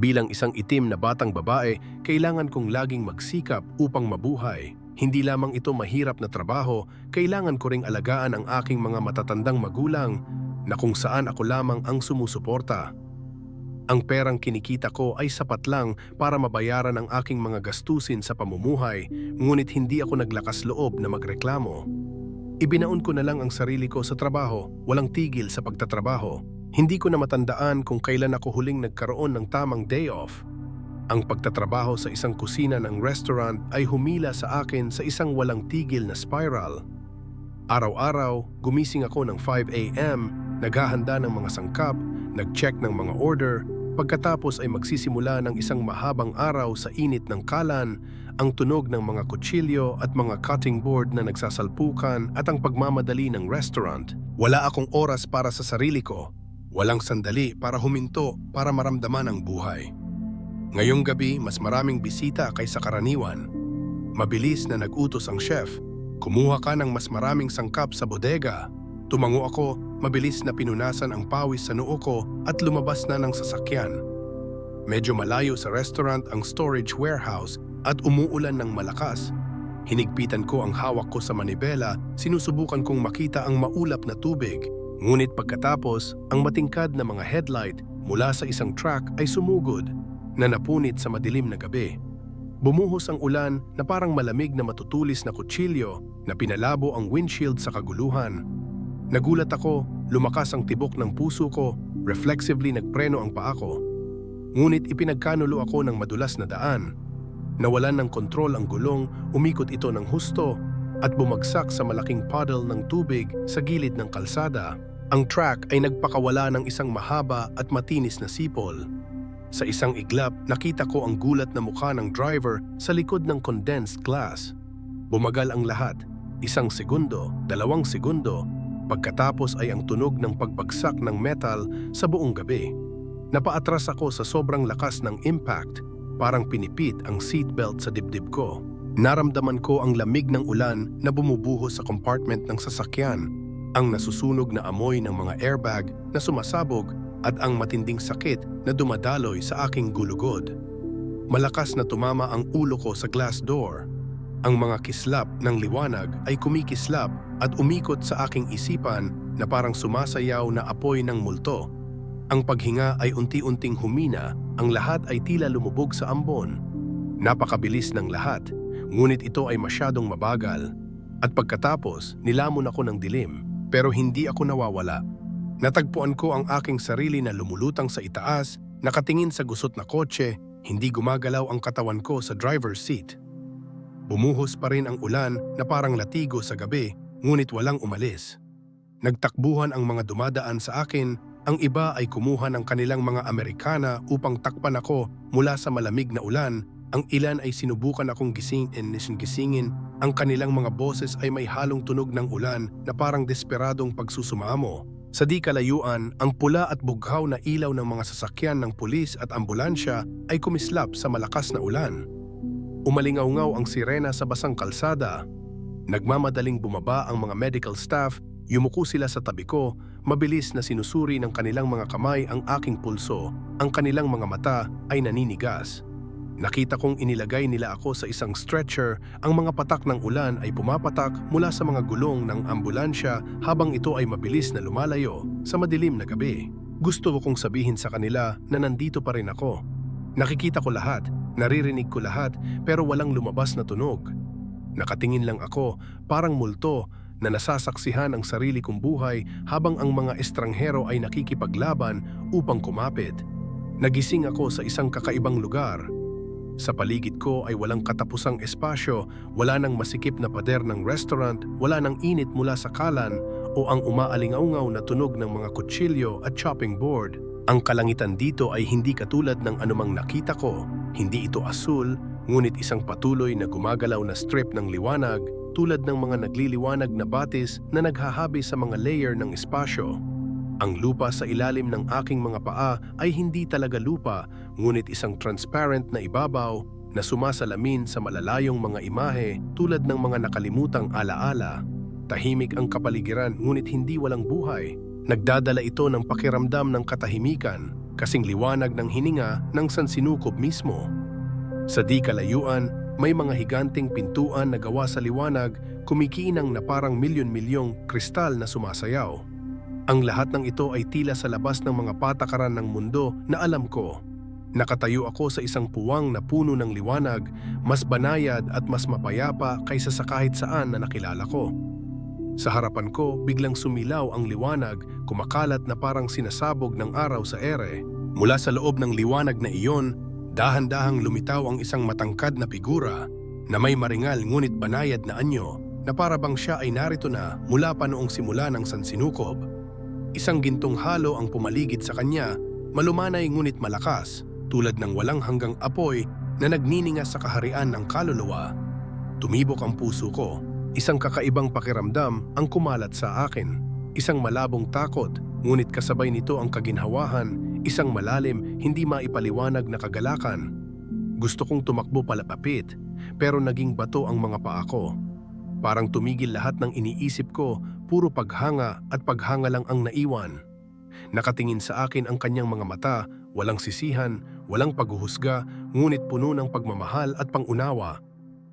Bilang isang itim na batang babae, kailangan kong laging magsikap upang mabuhay. Hindi lamang ito mahirap na trabaho, kailangan ko ring alagaan ang aking mga matatandang magulang na kung saan ako lamang ang sumusuporta. Ang perang kinikita ko ay sapat lang para mabayaran ang aking mga gastusin sa pamumuhay, ngunit hindi ako naglakas loob na magreklamo. Ibinaon ko na lang ang sarili ko sa trabaho, walang tigil sa pagtatrabaho. Hindi ko na matandaan kung kailan ako huling nagkaroon ng tamang day off. Ang pagtatrabaho sa isang kusina ng restaurant ay humila sa akin sa isang walang tigil na spiral. Araw-araw, gumising ako ng 5 a.m., naghahanda ng mga sangkap, nag-check ng mga order, pagkatapos ay magsisimula ng isang mahabang araw sa init ng kalan, ang tunog ng mga kutsilyo at mga cutting board na nagsasalpukan at ang pagmamadali ng restaurant. Wala akong oras para sa sarili ko. Walang sandali para huminto para maramdaman ang buhay. Ngayong gabi, mas maraming bisita kaysa karaniwan. Mabilis na nag-utos ang chef. Kumuha ka ng mas maraming sangkap sa bodega. Tumango ako, mabilis na pinunasan ang pawis sa noo ko at lumabas na ng sasakyan. Medyo malayo sa restaurant ang storage warehouse at umuulan ng malakas. Hinigpitan ko ang hawak ko sa manibela, sinusubukan kong makita ang maulap na tubig. Ngunit pagkatapos, ang matingkad na mga headlight mula sa isang truck ay sumugod na napunit sa madilim na gabi. Bumuhos ang ulan na parang malamig na matutulis na kutsilyo na pinalabo ang windshield sa kaguluhan. Nagulat ako, lumakas ang tibok ng puso ko, reflexively nagpreno ang paa ko. Ngunit ipinagkanulo ako ng madulas na daan. Nawalan ng kontrol ang gulong, umikot ito ng husto at bumagsak sa malaking puddle ng tubig sa gilid ng kalsada. Ang truck ay nagpakawala ng isang mahaba at matinis na sipol. Sa isang iglap, nakita ko ang gulat na mukha ng driver sa likod ng condensed glass. Bumagal ang lahat. Isang segundo, dalawang segundo, pagkatapos ay ang tunog ng pagbagsak ng metal sa buong gabi. Napaatras ako sa sobrang lakas ng impact, parang pinipit ang seatbelt sa dibdib ko. Naramdaman ko ang lamig ng ulan na bumubuhos sa compartment ng sasakyan, ang nasusunog na amoy ng mga airbag na sumasabog at ang matinding sakit na dumadaloy sa aking gulugod. Malakas na tumama ang ulo ko sa glass door. Ang mga kislap ng liwanag ay kumikislap at umikot sa aking isipan na parang sumasayaw na apoy ng multo. Ang paghinga ay unti-unting humina, ang lahat ay tila lumubog sa ambon. Napakabilis ng lahat, ngunit ito ay masyadong mabagal. At pagkatapos, nilamon ako ng dilim, pero hindi ako nawawala. Natagpuan ko ang aking sarili na lumulutang sa itaas, nakatingin sa gusot na kotse, hindi gumagalaw ang katawan ko sa driver's seat. Bumuhos pa rin ang ulan na parang latigo sa gabi, ngunit walang umalis. Nagtakbuhan ang mga dumadaan sa akin, ang iba ay kumuha ng kanilang mga Amerikana upang takpan ako mula sa malamig na ulan, ang ilan ay sinubukan akong gising and gisingin, ang kanilang mga boses ay may halong tunog ng ulan na parang desperadong pagsusumamo. Sa di kalayuan, ang pula at bughaw na ilaw ng mga sasakyan ng pulis at ambulansya ay kumislap sa malakas na ulan. Umalingaw-ngaw ang sirena sa basang kalsada. Nagmamadaling bumaba ang mga medical staff, yumuko sila sa tabi ko, mabilis na sinusuri ng kanilang mga kamay ang aking pulso, ang kanilang mga mata ay naninigas. Nakita kong inilagay nila ako sa isang stretcher, ang mga patak ng ulan ay pumapatak mula sa mga gulong ng ambulansya habang ito ay mabilis na lumalayo sa madilim na gabi. Gusto ko kong sabihin sa kanila na nandito pa rin ako. Nakikita ko lahat, naririnig ko lahat, pero walang lumabas na tunog. Nakatingin lang ako, parang multo, na nasasaksihan ang sarili kong buhay habang ang mga estranghero ay nakikipaglaban upang kumapit. Nagising ako sa isang kakaibang lugar, sa paligid ko ay walang katapusang espasyo, wala nang masikip na pader ng restaurant, wala nang init mula sa kalan o ang umaalingaungaw na tunog ng mga kutsilyo at chopping board. Ang kalangitan dito ay hindi katulad ng anumang nakita ko. Hindi ito asul, ngunit isang patuloy na gumagalaw na strip ng liwanag tulad ng mga nagliliwanag na batis na naghahabi sa mga layer ng espasyo. Ang lupa sa ilalim ng aking mga paa ay hindi talaga lupa, ngunit isang transparent na ibabaw na sumasalamin sa malalayong mga imahe tulad ng mga nakalimutang alaala. Tahimik ang kapaligiran ngunit hindi walang buhay. Nagdadala ito ng pakiramdam ng katahimikan, kasing liwanag ng hininga ng sansinukob mismo. Sa di kalayuan, may mga higanting pintuan na gawa sa liwanag, kumikinang na parang milyon-milyong kristal na sumasayaw. Ang lahat ng ito ay tila sa labas ng mga patakaran ng mundo na alam ko. Nakatayo ako sa isang puwang na puno ng liwanag, mas banayad at mas mapayapa kaysa sa kahit saan na nakilala ko. Sa harapan ko, biglang sumilaw ang liwanag, kumakalat na parang sinasabog ng araw sa ere. Mula sa loob ng liwanag na iyon, dahan-dahang lumitaw ang isang matangkad na figura na may maringal ngunit banayad na anyo na para bang siya ay narito na mula pa noong simula ng sansinukob. Isang gintong halo ang pumaligid sa kanya, malumanay ngunit malakas, tulad ng walang hanggang apoy na nagnininga sa kaharian ng kaluluwa. Tumibok ang puso ko. Isang kakaibang pakiramdam ang kumalat sa akin. Isang malabong takot, ngunit kasabay nito ang kaginhawahan, isang malalim, hindi maipaliwanag na kagalakan. Gusto kong tumakbo palapapit, pero naging bato ang mga paa ko. Parang tumigil lahat ng iniisip ko, puro paghanga at paghanga lang ang naiwan. Nakatingin sa akin ang kanyang mga mata, walang sisihan, walang paghuhusga, ngunit puno ng pagmamahal at pangunawa.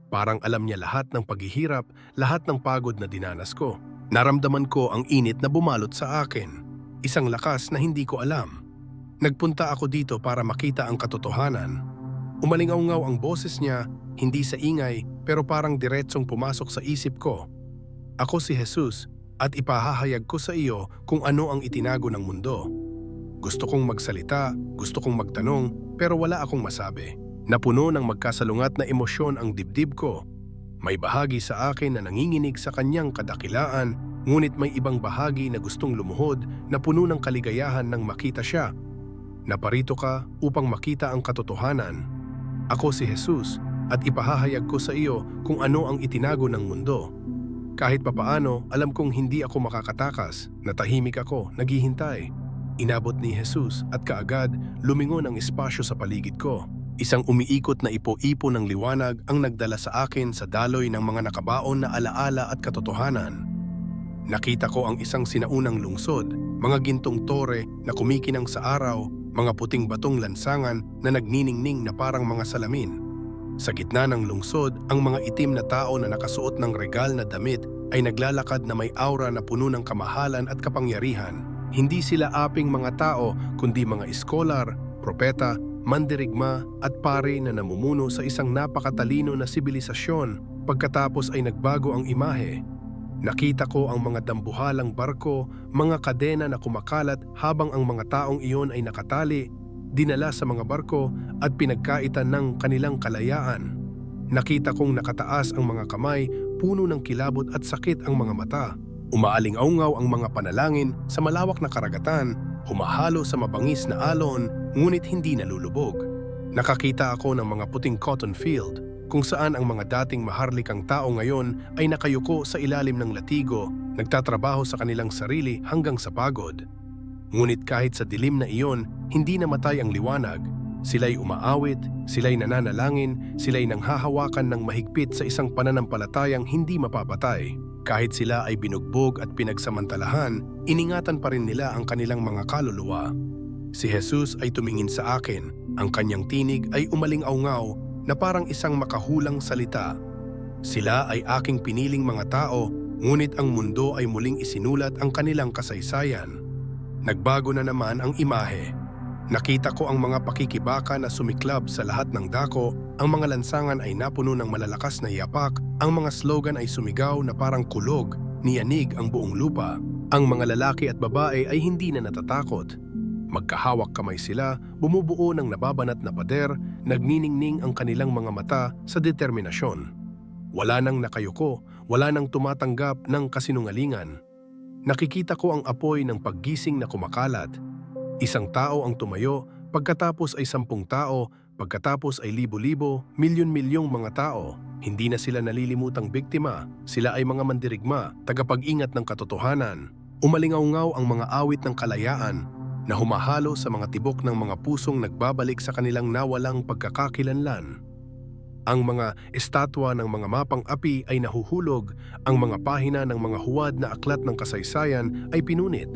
Parang alam niya lahat ng paghihirap, lahat ng pagod na dinanas ko. Naramdaman ko ang init na bumalot sa akin. Isang lakas na hindi ko alam. Nagpunta ako dito para makita ang katotohanan. Umalingaw-ngaw ang boses niya, hindi sa ingay pero parang diretsong pumasok sa isip ko. Ako si Jesus at ipahahayag ko sa iyo kung ano ang itinago ng mundo. Gusto kong magsalita, gusto kong magtanong, pero wala akong masabi. Napuno ng magkasalungat na emosyon ang dibdib ko. May bahagi sa akin na nanginginig sa kanyang kadakilaan, ngunit may ibang bahagi na gustong lumuhod na puno ng kaligayahan nang makita siya. Naparito ka upang makita ang katotohanan. Ako si Jesus at ipahahayag ko sa iyo kung ano ang itinago ng mundo. Kahit papaano, alam kong hindi ako makakatakas, natahimik ako, naghihintay. Inabot ni Jesus at kaagad lumingon ang espasyo sa paligid ko. Isang umiikot na ipo-ipo ng liwanag ang nagdala sa akin sa daloy ng mga nakabaon na alaala at katotohanan. Nakita ko ang isang sinaunang lungsod, mga gintong tore na kumikinang sa araw, mga puting batong lansangan na nagniningning na parang mga salamin. Sa gitna ng lungsod, ang mga itim na tao na nakasuot ng regal na damit ay naglalakad na may aura na puno ng kamahalan at kapangyarihan. Hindi sila aping mga tao kundi mga iskolar, propeta, mandirigma at pari na namumuno sa isang napakatalino na sibilisasyon pagkatapos ay nagbago ang imahe. Nakita ko ang mga dambuhalang barko, mga kadena na kumakalat habang ang mga taong iyon ay nakatali, dinala sa mga barko at pinagkaitan ng kanilang kalayaan. Nakita kong nakataas ang mga kamay, puno ng kilabot at sakit ang mga mata. Umaaling-aungaw ang mga panalangin sa malawak na karagatan, humahalo sa mabangis na alon, ngunit hindi nalulubog. Nakakita ako ng mga puting cotton field, kung saan ang mga dating maharlikang tao ngayon ay nakayuko sa ilalim ng latigo, nagtatrabaho sa kanilang sarili hanggang sa pagod. Ngunit kahit sa dilim na iyon, hindi namatay ang liwanag. Sila'y umaawit, sila'y nananalangin, sila'y nanghahawakan ng mahigpit sa isang pananampalatayang hindi mapapatay. Kahit sila ay binugbog at pinagsamantalahan, iningatan pa rin nila ang kanilang mga kaluluwa. Si Jesus ay tumingin sa akin, ang kanyang tinig ay umaling-aungaw na parang isang makahulang salita. Sila ay aking piniling mga tao, ngunit ang mundo ay muling isinulat ang kanilang kasaysayan. Nagbago na naman ang imahe. Nakita ko ang mga pakikibaka na sumiklab sa lahat ng dako, ang mga lansangan ay napuno ng malalakas na yapak, ang mga slogan ay sumigaw na parang kulog, niyanig ang buong lupa. Ang mga lalaki at babae ay hindi na natatakot. Magkahawak kamay sila, bumubuo ng nababanat na pader, nagniningning ang kanilang mga mata sa determinasyon. Wala nang nakayuko, wala nang tumatanggap ng kasinungalingan. Nakikita ko ang apoy ng paggising na kumakalat. Isang tao ang tumayo, pagkatapos ay sampung tao, pagkatapos ay libo-libo, milyon-milyong mga tao. Hindi na sila nalilimutang biktima, sila ay mga mandirigma, tagapag-ingat ng katotohanan. Umalingaw-ngaw ang mga awit ng kalayaan na humahalo sa mga tibok ng mga pusong nagbabalik sa kanilang nawalang pagkakakilanlan. Ang mga estatwa ng mga mapang api ay nahuhulog, ang mga pahina ng mga huwad na aklat ng kasaysayan ay pinunit.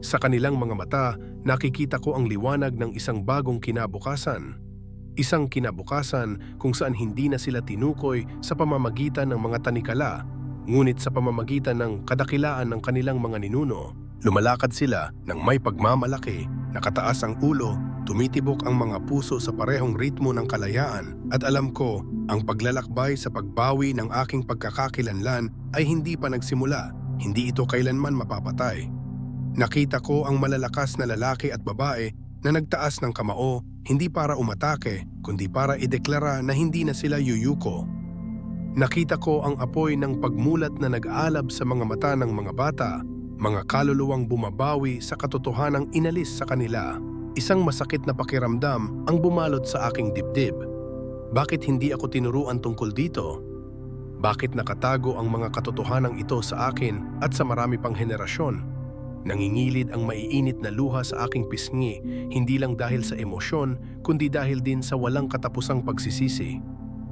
Sa kanilang mga mata, nakikita ko ang liwanag ng isang bagong kinabukasan. Isang kinabukasan kung saan hindi na sila tinukoy sa pamamagitan ng mga tanikala, ngunit sa pamamagitan ng kadakilaan ng kanilang mga ninuno. Lumalakad sila ng may pagmamalaki, nakataas ang ulo, tumitibok ang mga puso sa parehong ritmo ng kalayaan at alam ko ang paglalakbay sa pagbawi ng aking pagkakakilanlan ay hindi pa nagsimula, hindi ito kailanman mapapatay. Nakita ko ang malalakas na lalaki at babae na nagtaas ng kamao hindi para umatake kundi para ideklara na hindi na sila yuyuko. Nakita ko ang apoy ng pagmulat na nag-aalab sa mga mata ng mga bata, mga kaluluwang bumabawi sa katotohanang inalis sa kanila. Isang masakit na pakiramdam ang bumalot sa aking dibdib. Bakit hindi ako tinuruan tungkol dito? Bakit nakatago ang mga katotohanang ito sa akin at sa marami pang henerasyon? Nangingilid ang maiinit na luha sa aking pisngi, hindi lang dahil sa emosyon, kundi dahil din sa walang katapusang pagsisisi.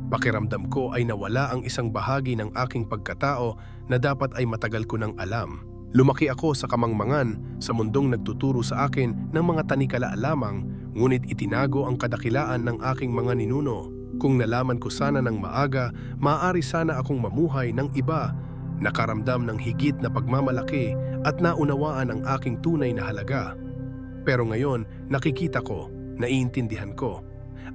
Pakiramdam ko ay nawala ang isang bahagi ng aking pagkatao na dapat ay matagal ko nang alam. Lumaki ako sa kamangmangan sa mundong nagtuturo sa akin ng mga tanikala lamang, ngunit itinago ang kadakilaan ng aking mga ninuno. Kung nalaman ko sana ng maaga, maaari sana akong mamuhay ng iba, nakaramdam ng higit na pagmamalaki at naunawaan ang aking tunay na halaga. Pero ngayon, nakikita ko, naiintindihan ko,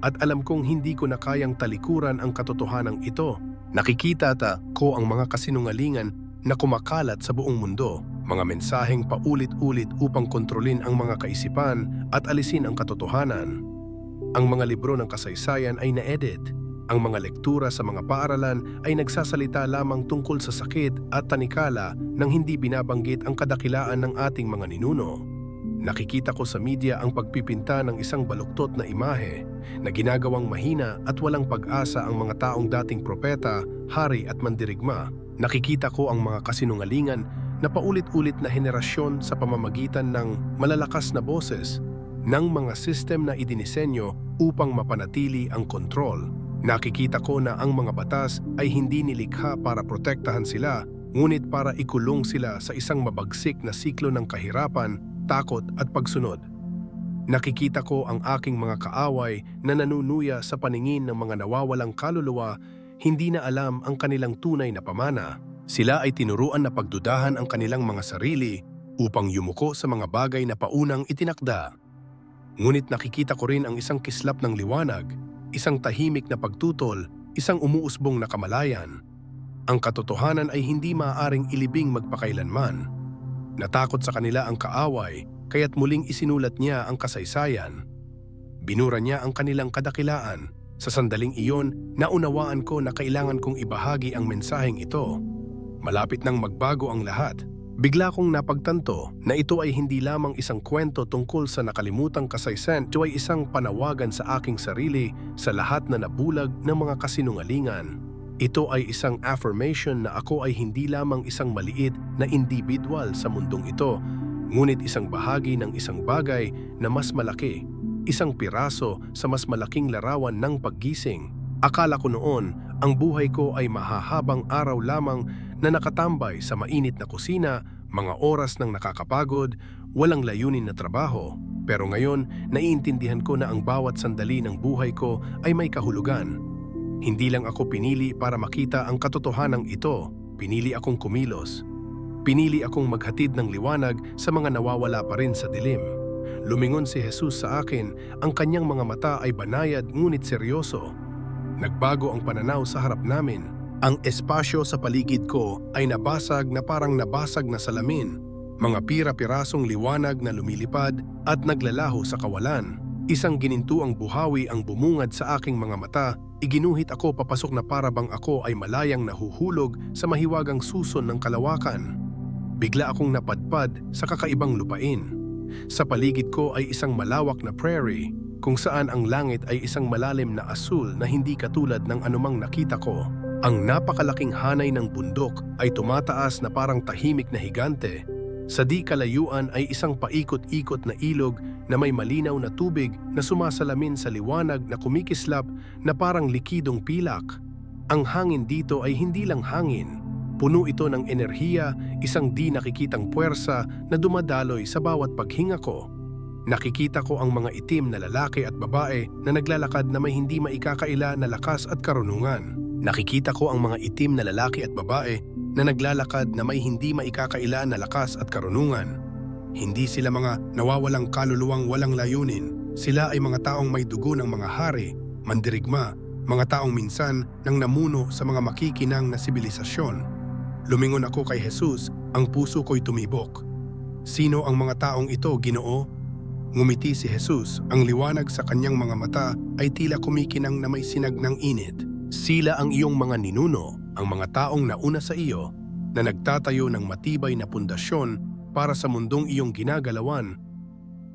at alam kong hindi ko na kayang talikuran ang katotohanang ito. Nakikita ta ko ang mga kasinungalingan na kumakalat sa buong mundo, mga mensaheng paulit-ulit upang kontrolin ang mga kaisipan at alisin ang katotohanan. Ang mga libro ng kasaysayan ay na-edit. Ang mga lektura sa mga paaralan ay nagsasalita lamang tungkol sa sakit at tanikala nang hindi binabanggit ang kadakilaan ng ating mga ninuno. Nakikita ko sa media ang pagpipinta ng isang baluktot na imahe na ginagawang mahina at walang pag-asa ang mga taong dating propeta, hari at mandirigma. Nakikita ko ang mga kasinungalingan na paulit-ulit na henerasyon sa pamamagitan ng malalakas na boses ng mga sistem na idinisenyo upang mapanatili ang kontrol. Nakikita ko na ang mga batas ay hindi nilikha para protektahan sila, ngunit para ikulong sila sa isang mabagsik na siklo ng kahirapan, takot at pagsunod. Nakikita ko ang aking mga kaaway na nanunuya sa paningin ng mga nawawalang kaluluwa, hindi na alam ang kanilang tunay na pamana. Sila ay tinuruan na pagdudahan ang kanilang mga sarili upang yumuko sa mga bagay na paunang itinakda. Ngunit nakikita ko rin ang isang kislap ng liwanag, isang tahimik na pagtutol, isang umuusbong na kamalayan. Ang katotohanan ay hindi maaaring ilibing magpakailanman. Natakot sa kanila ang kaaway, kaya't muling isinulat niya ang kasaysayan. Binura niya ang kanilang kadakilaan. Sa sandaling iyon, naunawaan ko na kailangan kong ibahagi ang mensaheng ito. Malapit nang magbago ang lahat. Bigla kong napagtanto na ito ay hindi lamang isang kwento tungkol sa nakalimutang kasaysayan, ito ay isang panawagan sa aking sarili sa lahat na nabulag ng mga kasinungalingan. Ito ay isang affirmation na ako ay hindi lamang isang maliit na individual sa mundong ito, ngunit isang bahagi ng isang bagay na mas malaki, isang piraso sa mas malaking larawan ng paggising. Akala ko noon, ang buhay ko ay mahahabang araw lamang na nakatambay sa mainit na kusina, mga oras ng nakakapagod, walang layunin na trabaho. Pero ngayon, naiintindihan ko na ang bawat sandali ng buhay ko ay may kahulugan. Hindi lang ako pinili para makita ang katotohanang ito, pinili akong kumilos. Pinili akong maghatid ng liwanag sa mga nawawala pa rin sa dilim. Lumingon si Jesus sa akin, ang kanyang mga mata ay banayad ngunit seryoso. Nagbago ang pananaw sa harap namin. Ang espasyo sa paligid ko ay nabasag na parang nabasag na salamin. Mga pira-pirasong liwanag na lumilipad at naglalaho sa kawalan. Isang ginintuang buhawi ang bumungad sa aking mga mata, iginuhit ako papasok na parabang ako ay malayang nahuhulog sa mahiwagang suson ng kalawakan. Bigla akong napadpad sa kakaibang lupain. Sa paligid ko ay isang malawak na prairie kung saan ang langit ay isang malalim na asul na hindi katulad ng anumang nakita ko. Ang napakalaking hanay ng bundok ay tumataas na parang tahimik na higante. Sa di kalayuan ay isang paikot-ikot na ilog na may malinaw na tubig na sumasalamin sa liwanag na kumikislap na parang likidong pilak. Ang hangin dito ay hindi lang hangin. Puno ito ng enerhiya, isang di nakikitang puwersa na dumadaloy sa bawat paghinga ko. Nakikita ko ang mga itim na lalaki at babae na naglalakad na may hindi maikakaila na lakas at karunungan. Nakikita ko ang mga itim na lalaki at babae na naglalakad na may hindi maikakaila na lakas at karunungan. Hindi sila mga nawawalang kaluluwang walang layunin. Sila ay mga taong may dugo ng mga hari, mandirigma, mga taong minsan nang namuno sa mga makikinang na sibilisasyon. Lumingon ako kay Jesus, ang puso ko'y tumibok. Sino ang mga taong ito, Ginoo? Ngumiti si Jesus, ang liwanag sa kanyang mga mata ay tila kumikinang na may sinag ng init. Sila ang iyong mga ninuno, ang mga taong nauna sa iyo, na nagtatayo ng matibay na pundasyon para sa mundong iyong ginagalawan.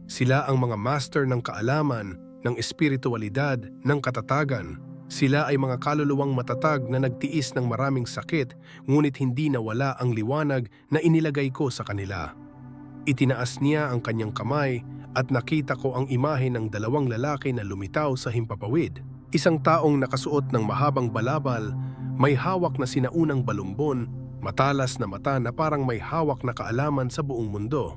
Sila ang mga master ng kaalaman, ng espiritualidad, ng katatagan. Sila ay mga kaluluwang matatag na nagtiis ng maraming sakit, ngunit hindi nawala ang liwanag na inilagay ko sa kanila. Itinaas niya ang kanyang kamay at nakita ko ang imahe ng dalawang lalaki na lumitaw sa himpapawid. Isang taong nakasuot ng mahabang balabal, may hawak na sinaunang balumbon, matalas na mata na parang may hawak na kaalaman sa buong mundo.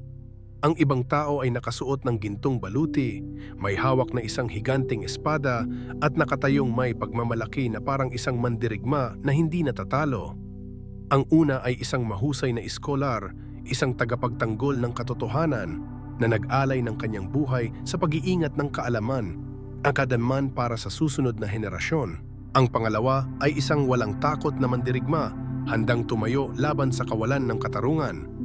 Ang ibang tao ay nakasuot ng gintong baluti, may hawak na isang higanting espada at nakatayong may pagmamalaki na parang isang mandirigma na hindi natatalo. Ang una ay isang mahusay na iskolar, isang tagapagtanggol ng katotohanan na nag-alay ng kanyang buhay sa pag-iingat ng kaalaman, ang kadaman para sa susunod na henerasyon. Ang pangalawa ay isang walang takot na mandirigma, handang tumayo laban sa kawalan ng katarungan.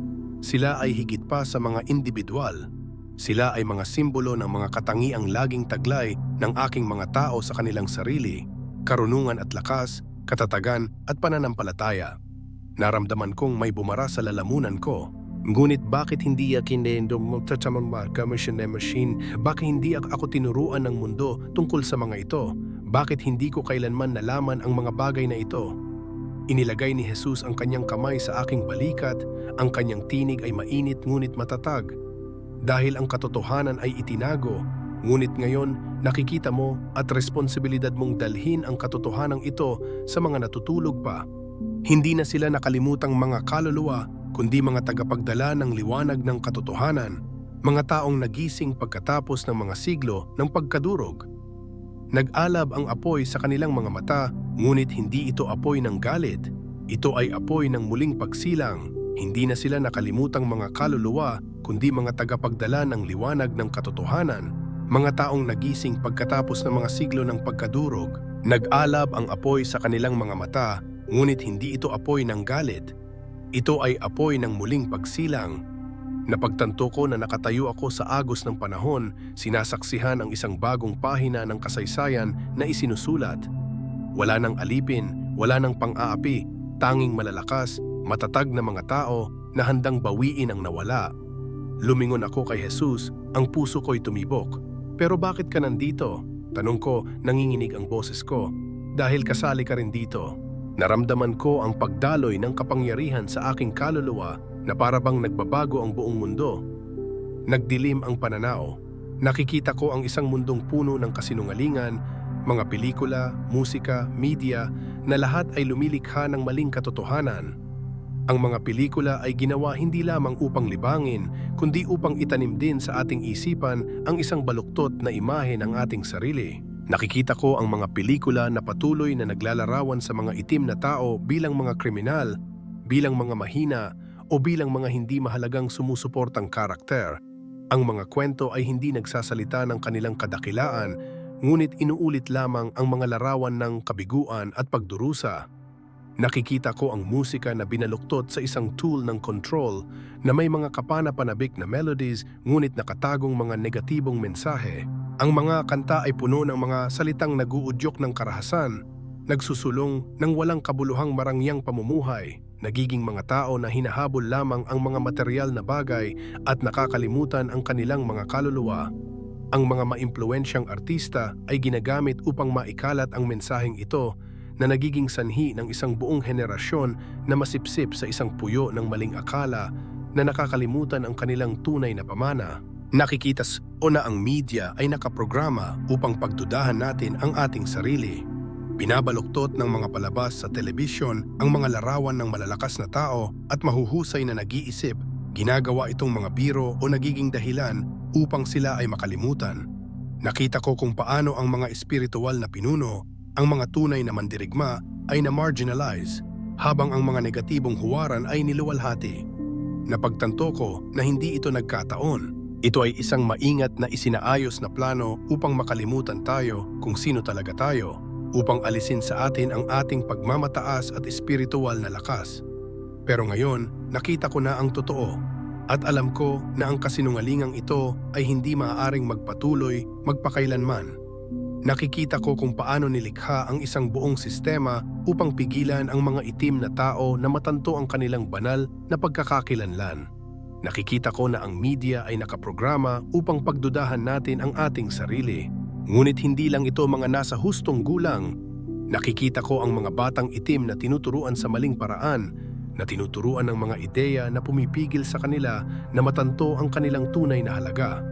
Sila ay higit pa sa mga individual. Sila ay mga simbolo ng mga katangiang laging taglay ng aking mga tao sa kanilang sarili, karunungan at lakas, katatagan at pananampalataya. Naramdaman kong may bumara sa lalamunan ko. Ngunit bakit hindi akinendo mo tatamang machine na machine? Bakit hindi ak- ako tinuruan ng mundo tungkol sa mga ito? Bakit hindi ko kailanman nalaman ang mga bagay na ito? Inilagay ni Jesus ang kanyang kamay sa aking balikat, ang kanyang tinig ay mainit ngunit matatag. Dahil ang katotohanan ay itinago, ngunit ngayon nakikita mo at responsibilidad mong dalhin ang katotohanan ito sa mga natutulog pa. Hindi na sila nakalimutang mga kaluluwa kundi mga tagapagdala ng liwanag ng katotohanan, mga taong nagising pagkatapos ng mga siglo ng pagkadurog. Nag-alab ang apoy sa kanilang mga mata, ngunit hindi ito apoy ng galit. Ito ay apoy ng muling pagsilang. Hindi na sila nakalimutang mga kaluluwa, kundi mga tagapagdala ng liwanag ng katotohanan, mga taong nagising pagkatapos ng mga siglo ng pagkadurog. Nag-alab ang apoy sa kanilang mga mata, ngunit hindi ito apoy ng galit. Ito ay apoy ng muling pagsilang. Napagtanto ko na nakatayo ako sa agos ng panahon, sinasaksihan ang isang bagong pahina ng kasaysayan na isinusulat. Wala nang alipin, wala nang pang-aapi, tanging malalakas, matatag na mga tao na handang bawiin ang nawala. Lumingon ako kay Jesus, ang puso ko'y tumibok. Pero bakit ka nandito? Tanong ko, nanginginig ang boses ko. Dahil kasali ka rin dito. Naramdaman ko ang pagdaloy ng kapangyarihan sa aking kaluluwa na parabang nagbabago ang buong mundo. Nagdilim ang pananaw. Nakikita ko ang isang mundong puno ng kasinungalingan, mga pelikula, musika, media, na lahat ay lumilikha ng maling katotohanan. Ang mga pelikula ay ginawa hindi lamang upang libangin, kundi upang itanim din sa ating isipan ang isang baluktot na imahe ng ating sarili. Nakikita ko ang mga pelikula na patuloy na naglalarawan sa mga itim na tao bilang mga kriminal, bilang mga mahina, o bilang mga hindi mahalagang sumusuportang karakter. Ang mga kwento ay hindi nagsasalita ng kanilang kadakilaan, ngunit inuulit lamang ang mga larawan ng kabiguan at pagdurusa. Nakikita ko ang musika na binaluktot sa isang tool ng control na may mga kapana-panabik na melodies ngunit nakatagong mga negatibong mensahe. Ang mga kanta ay puno ng mga salitang naguudyok ng karahasan, nagsusulong ng walang kabuluhang marangyang pamumuhay, nagiging mga tao na hinahabol lamang ang mga material na bagay at nakakalimutan ang kanilang mga kaluluwa. Ang mga maimpluensyang artista ay ginagamit upang maikalat ang mensaheng ito na nagiging sanhi ng isang buong henerasyon na masipsip sa isang puyo ng maling akala na nakakalimutan ang kanilang tunay na pamana. Nakikitas o na ang media ay nakaprograma upang pagdudahan natin ang ating sarili. Binabaluktot ng mga palabas sa telebisyon ang mga larawan ng malalakas na tao at mahuhusay na nag-iisip, ginagawa itong mga biro o nagiging dahilan upang sila ay makalimutan. Nakita ko kung paano ang mga espiritual na pinuno, ang mga tunay na mandirigma ay na-marginalize, habang ang mga negatibong huwaran ay niluwalhati. Napagtanto ko na hindi ito nagkataon. Ito ay isang maingat na isinaayos na plano upang makalimutan tayo kung sino talaga tayo, upang alisin sa atin ang ating pagmamataas at espiritual na lakas. Pero ngayon, nakita ko na ang totoo at alam ko na ang kasinungalingang ito ay hindi maaaring magpatuloy magpakailanman. Nakikita ko kung paano nilikha ang isang buong sistema upang pigilan ang mga itim na tao na matanto ang kanilang banal na pagkakakilanlan. Nakikita ko na ang media ay nakaprograma upang pagdudahan natin ang ating sarili. Ngunit hindi lang ito mga nasa hustong gulang. Nakikita ko ang mga batang itim na tinuturuan sa maling paraan, na tinuturuan ng mga ideya na pumipigil sa kanila na matanto ang kanilang tunay na halaga.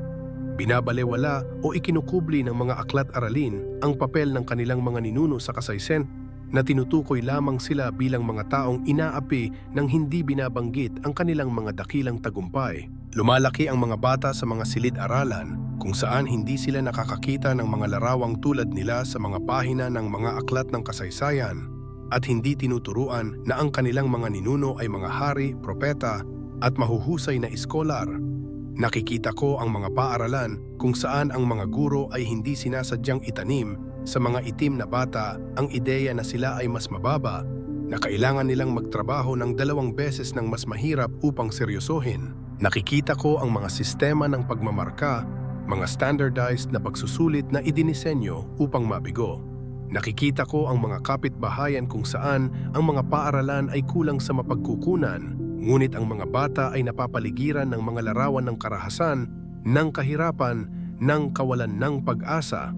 Binabalewala o ikinukubli ng mga aklat aralin ang papel ng kanilang mga ninuno sa kasaysen na tinutukoy lamang sila bilang mga taong inaapi nang hindi binabanggit ang kanilang mga dakilang tagumpay. Lumalaki ang mga bata sa mga silid-aralan kung saan hindi sila nakakakita ng mga larawang tulad nila sa mga pahina ng mga aklat ng kasaysayan at hindi tinuturuan na ang kanilang mga ninuno ay mga hari, propeta at mahuhusay na iskolar. Nakikita ko ang mga paaralan kung saan ang mga guro ay hindi sinasadyang itanim sa mga itim na bata ang ideya na sila ay mas mababa, na kailangan nilang magtrabaho ng dalawang beses ng mas mahirap upang seryosohin. Nakikita ko ang mga sistema ng pagmamarka, mga standardized na pagsusulit na idinisenyo upang mabigo. Nakikita ko ang mga kapitbahayan kung saan ang mga paaralan ay kulang sa mapagkukunan, ngunit ang mga bata ay napapaligiran ng mga larawan ng karahasan, ng kahirapan, ng kawalan ng pag-asa.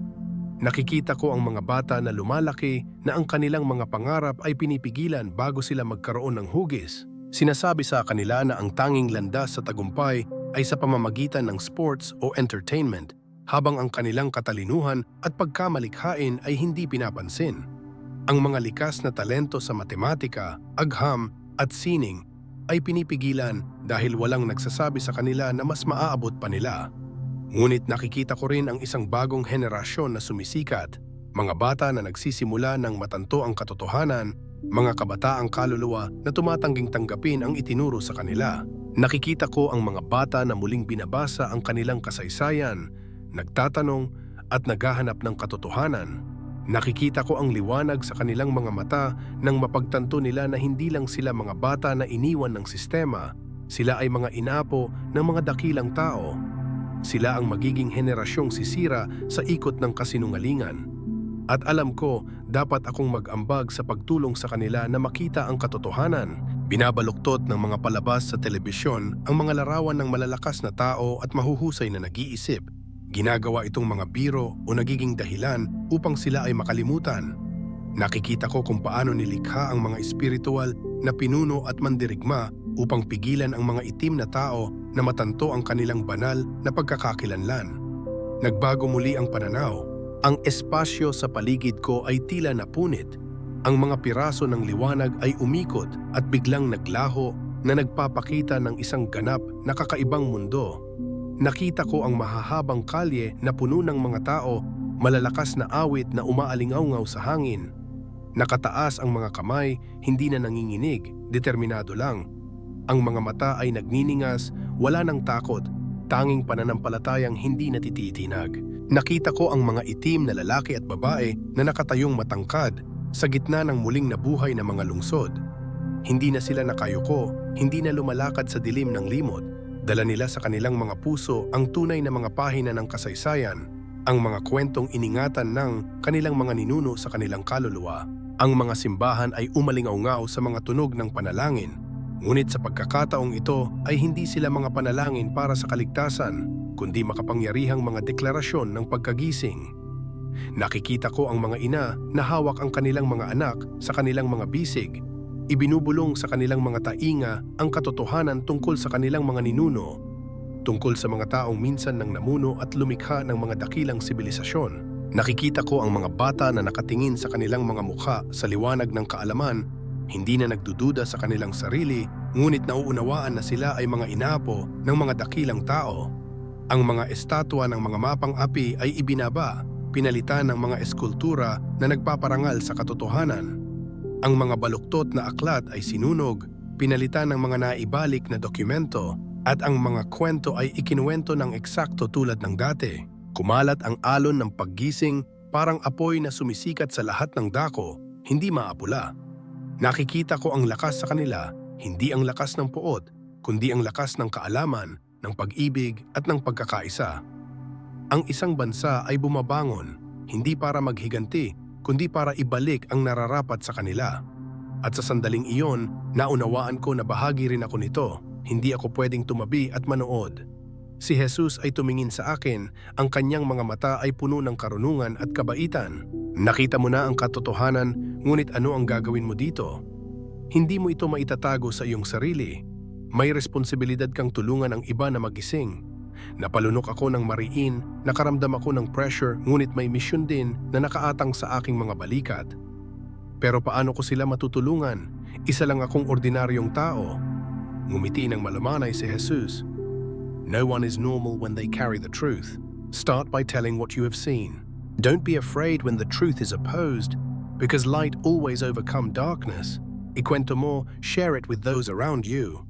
Nakikita ko ang mga bata na lumalaki na ang kanilang mga pangarap ay pinipigilan bago sila magkaroon ng hugis. Sinasabi sa kanila na ang tanging landas sa tagumpay ay sa pamamagitan ng sports o entertainment, habang ang kanilang katalinuhan at pagkamalikhain ay hindi pinapansin. Ang mga likas na talento sa matematika, agham at sining ay pinipigilan dahil walang nagsasabi sa kanila na mas maaabot pa nila. Ngunit nakikita ko rin ang isang bagong henerasyon na sumisikat, mga bata na nagsisimula ng matanto ang katotohanan, mga kabataang kaluluwa na tumatangging tanggapin ang itinuro sa kanila. Nakikita ko ang mga bata na muling binabasa ang kanilang kasaysayan, nagtatanong at naghahanap ng katotohanan. Nakikita ko ang liwanag sa kanilang mga mata nang mapagtanto nila na hindi lang sila mga bata na iniwan ng sistema, sila ay mga inapo ng mga dakilang tao. Sila ang magiging henerasyong sisira sa ikot ng kasinungalingan. At alam ko, dapat akong mag-ambag sa pagtulong sa kanila na makita ang katotohanan. Binabaluktot ng mga palabas sa telebisyon ang mga larawan ng malalakas na tao at mahuhusay na nag-iisip. Ginagawa itong mga biro o nagiging dahilan upang sila ay makalimutan. Nakikita ko kung paano nilikha ang mga espiritual na pinuno at mandirigma upang pigilan ang mga itim na tao na matanto ang kanilang banal na pagkakakilanlan. Nagbago muli ang pananaw. Ang espasyo sa paligid ko ay tila napunit. Ang mga piraso ng liwanag ay umikot at biglang naglaho na nagpapakita ng isang ganap na kakaibang mundo. Nakita ko ang mahahabang kalye na puno ng mga tao, malalakas na awit na umaalingaw sa hangin. Nakataas ang mga kamay, hindi na nanginginig, determinado lang. Ang mga mata ay nagniningas, wala ng takot, tanging pananampalatayang hindi natititinag. Nakita ko ang mga itim na lalaki at babae na nakatayong matangkad sa gitna ng muling nabuhay na mga lungsod. Hindi na sila nakayuko, hindi na lumalakad sa dilim ng limot. Dala nila sa kanilang mga puso ang tunay na mga pahina ng kasaysayan, ang mga kwentong iningatan ng kanilang mga ninuno sa kanilang kaluluwa. Ang mga simbahan ay umalingaw sa mga tunog ng panalangin, ngunit sa pagkakataong ito ay hindi sila mga panalangin para sa kaligtasan, kundi makapangyarihang mga deklarasyon ng pagkagising. Nakikita ko ang mga ina na hawak ang kanilang mga anak sa kanilang mga bisig, ibinubulong sa kanilang mga tainga ang katotohanan tungkol sa kanilang mga ninuno, tungkol sa mga taong minsan nang namuno at lumikha ng mga dakilang sibilisasyon. Nakikita ko ang mga bata na nakatingin sa kanilang mga mukha sa liwanag ng kaalaman, hindi na nagdududa sa kanilang sarili, ngunit nauunawaan na sila ay mga inapo ng mga dakilang tao. Ang mga estatwa ng mga mapang api ay ibinaba, pinalitan ng mga eskultura na nagpaparangal sa katotohanan. Ang mga baluktot na aklat ay sinunog, pinalitan ng mga naibalik na dokumento, at ang mga kwento ay ikinuwento ng eksakto tulad ng dati. Kumalat ang alon ng paggising, parang apoy na sumisikat sa lahat ng dako, hindi maapula. Nakikita ko ang lakas sa kanila, hindi ang lakas ng puot, kundi ang lakas ng kaalaman, ng pag-ibig at ng pagkakaisa. Ang isang bansa ay bumabangon, hindi para maghiganti, kundi para ibalik ang nararapat sa kanila. At sa sandaling iyon, naunawaan ko na bahagi rin ako nito, hindi ako pwedeng tumabi at manood. Si Jesus ay tumingin sa akin, ang kanyang mga mata ay puno ng karunungan at kabaitan. Nakita mo na ang katotohanan, ngunit ano ang gagawin mo dito? Hindi mo ito maitatago sa iyong sarili. May responsibilidad kang tulungan ang iba na magising. Napalunok ako ng mariin, nakaramdam ako ng pressure, ngunit may mission din na nakaatang sa aking mga balikat. Pero paano ko sila matutulungan? Isa lang akong ordinaryong tao. Ngumiti ng malamanay si Jesus. No one is normal when they carry the truth. Start by telling what you have seen. Don't be afraid when the truth is opposed, because light always overcome darkness. Ikwento mo, share it with those around you.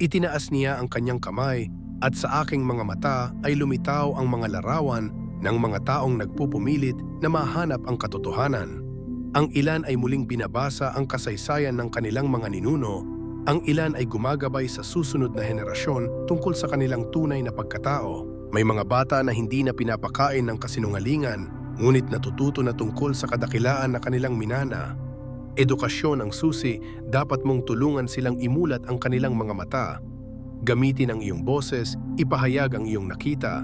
Itinaas niya ang kanyang kamay at sa aking mga mata ay lumitaw ang mga larawan ng mga taong nagpupumilit na mahanap ang katotohanan. Ang ilan ay muling binabasa ang kasaysayan ng kanilang mga ninuno ang ilan ay gumagabay sa susunod na henerasyon tungkol sa kanilang tunay na pagkatao. May mga bata na hindi na pinapakain ng kasinungalingan, ngunit natututo na tungkol sa kadakilaan na kanilang minana. Edukasyon ang susi, dapat mong tulungan silang imulat ang kanilang mga mata. Gamitin ang iyong boses, ipahayag ang iyong nakita.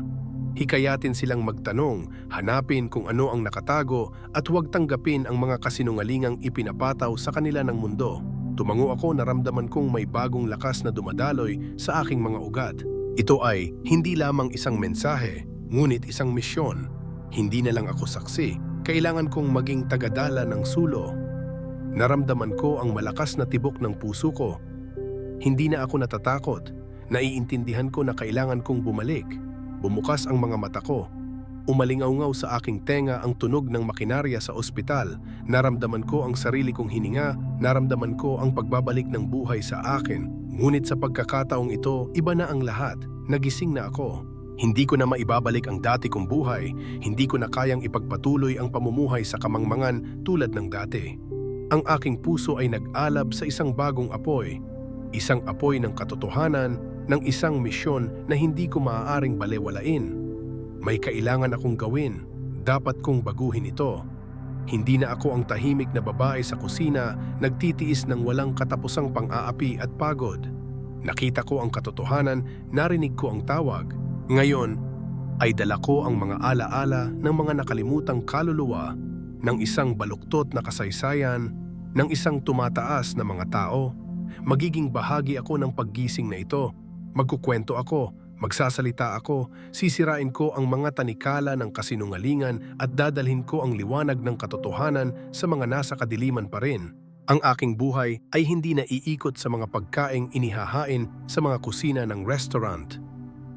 Hikayatin silang magtanong, hanapin kung ano ang nakatago at huwag tanggapin ang mga kasinungalingang ipinapataw sa kanila ng mundo. Tumango ako naramdaman kong may bagong lakas na dumadaloy sa aking mga ugat. Ito ay hindi lamang isang mensahe, ngunit isang misyon. Hindi na lang ako saksi, kailangan kong maging tagadala ng sulo. Naramdaman ko ang malakas na tibok ng puso ko. Hindi na ako natatakot, naiintindihan ko na kailangan kong bumalik. Bumukas ang mga mata ko Umalingaw sa aking tenga ang tunog ng makinarya sa ospital. Naramdaman ko ang sarili kong hininga, naramdaman ko ang pagbabalik ng buhay sa akin. Ngunit sa pagkakataong ito, iba na ang lahat. Nagising na ako. Hindi ko na maibabalik ang dati kong buhay. Hindi ko na kayang ipagpatuloy ang pamumuhay sa kamangmangan tulad ng dati. Ang aking puso ay nag-alab sa isang bagong apoy. Isang apoy ng katotohanan, ng isang misyon na hindi ko maaaring balewalain. May kailangan akong gawin. Dapat kong baguhin ito. Hindi na ako ang tahimik na babae sa kusina, nagtitiis ng walang katapusang pang-aapi at pagod. Nakita ko ang katotohanan, narinig ko ang tawag. Ngayon, ay dala ko ang mga alaala ng mga nakalimutang kaluluwa ng isang baluktot na kasaysayan, ng isang tumataas na mga tao. Magiging bahagi ako ng paggising na ito. Magkukwento ako Magsasalita ako, sisirain ko ang mga tanikala ng kasinungalingan at dadalhin ko ang liwanag ng katotohanan sa mga nasa kadiliman pa rin. Ang aking buhay ay hindi na iikot sa mga pagkaing inihahain sa mga kusina ng restaurant.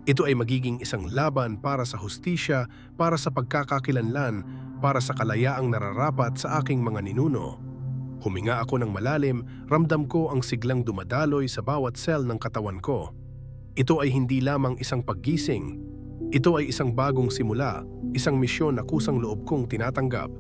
Ito ay magiging isang laban para sa hustisya, para sa pagkakakilanlan, para sa kalayaang nararapat sa aking mga ninuno. Huminga ako ng malalim, ramdam ko ang siglang dumadaloy sa bawat cell ng katawan ko. Ito ay hindi lamang isang paggising. Ito ay isang bagong simula, isang misyon na kusang loob kong tinatanggap